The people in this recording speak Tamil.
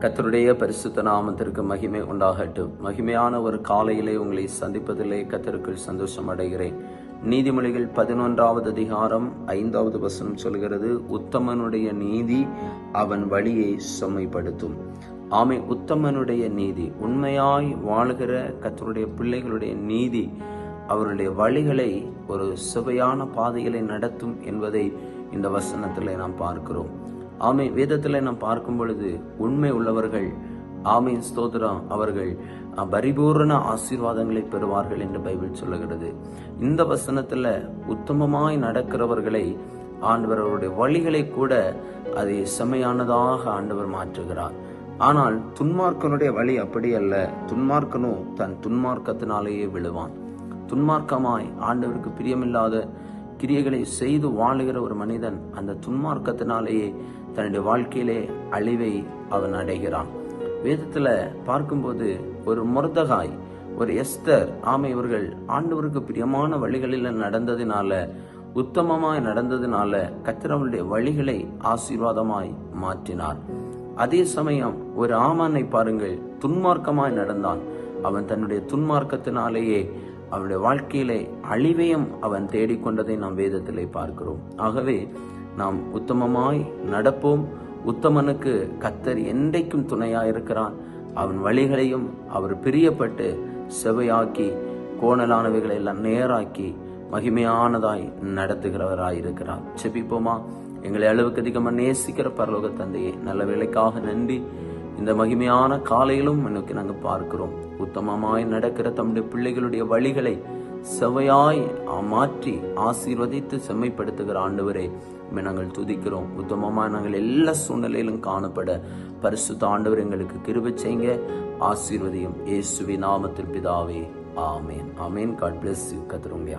கத்தருடைய பரிசுத்த நாமத்திற்கு மகிமை உண்டாகட்டும். மகிமையான ஒரு காலையிலே உங்களை சந்திப்பதிலே கத்தருக்குள் சந்தோஷம் அடைகிறேன். நீதிமொழிகள் பதினொன்றாவது அதிகாரம் ஐந்தாவது வசனம் சொல்கிறது உத்தமனுடைய நீதி அவன் வழியை சுமைப்படுத்தும். ஆமை உத்தமனுடைய நீதி உண்மையாய் வாழ்கிற கத்தருடைய பிள்ளைகளுடைய நீதி அவருடைய வழிகளை ஒரு சுவையான பாதைகளை நடத்தும் என்பதை இந்த வசனத்தில் நாம் பார்க்கிறோம். ஆமை வேதத்தில் நாம் பார்க்கும் பொழுது உண்மை உள்ளவர்கள். ஆமை ஸ்தோத்திரம் அவர்கள் பரிபூர்ண ஆசீர்வாதங்களை பெறுவார்கள் என்று பைபிள் சொல்லுகிறது. இந்த வசனத்துல உத்தமமாய் நடக்கிறவர்களை ஆண்டவர் அவருடைய வழிகளை கூட அதை செம்மையானதாக ஆண்டவர் மாற்றுகிறார். ஆனால் துன்மார்க்கனுடைய வழி அப்படி அல்ல. துன்மார்க்கனோ தன் துன்மார்க்கத்தினாலேயே விழுவான். துன்மார்க்கமாய் ஆண்டவருக்கு பிரியமில்லாத கிரியைகளை செய்து வாழுகிற ஒரு மனிதன் அந்த துன்மார்க்கத்தினாலேயே தன்னுடைய வாழ்க்கையிலே அழிவை அவன் அடைகிறான். வேதத்துல பார்க்கும்போது ஒரு முர்தகாய் ஒரு எஸ்தர் ஆமை இவர்கள் ஆண்டவருக்கு பிரியமான வழிகளில் நடந்ததினால உத்தமமாய் நடந்ததினால கத்திரவனுடைய வழிகளை ஆசீர்வாதமாய் மாற்றினார். அதே சமயம் ஒரு ஆமானை பாருங்கள் துன்மார்க்கமாய் நடந்தான். அவன் தன்னுடைய துன்மார்க்கத்தினாலேயே அவனுடைய வாழ்க்கையிலே அழிவையும் அவன் தேடிக்கொண்டதை நாம் வேதத்திலே பார்க்கிறோம். ஆகவே நாம் உத்தமமாய் நடப்போம். உத்தமனுக்கு கத்தர் என்றைக்கும் துணையாயிருக்கிறான் அவன் வழிகளையும் அவர் பிரியப்பட்டு செவையாக்கி கோணலானவைகளை எல்லாம் நேராக்கி மகிமையானதாய் நடத்துகிறவராய் இருக்கிறார் செபிப்போமா? எங்களை அளவுக்கு அதிகமாக நேசிக்கிற பரலோக தந்தையே நல்ல வேலைக்காக நன்றி. இந்த மகிமையான காலையிலும் நோக்கி நாங்கள் பார்க்கிறோம். உத்தமமாய் நடக்கிற தம்முடைய பிள்ளைகளுடைய வழிகளை செவையாய் மாற்றி ஆசீர்வதித்து செம்மைப்படுத்துகிற ஆண்டவரே நாங்கள் துதிக்கிறோம். உத்தமமாக நாங்கள் எல்லா சூழ்நிலையிலும் காணப்பட பரிசுத்த ஆண்டவர் எங்களுக்கு கிருபை செய்யுங்க. ஆசீர்வதியும் இயேசுவி நாமத்தில் பிதாவே. ஆமேன். ஆமேன். காட் பிளஸ் யூ கத்திர உங்களை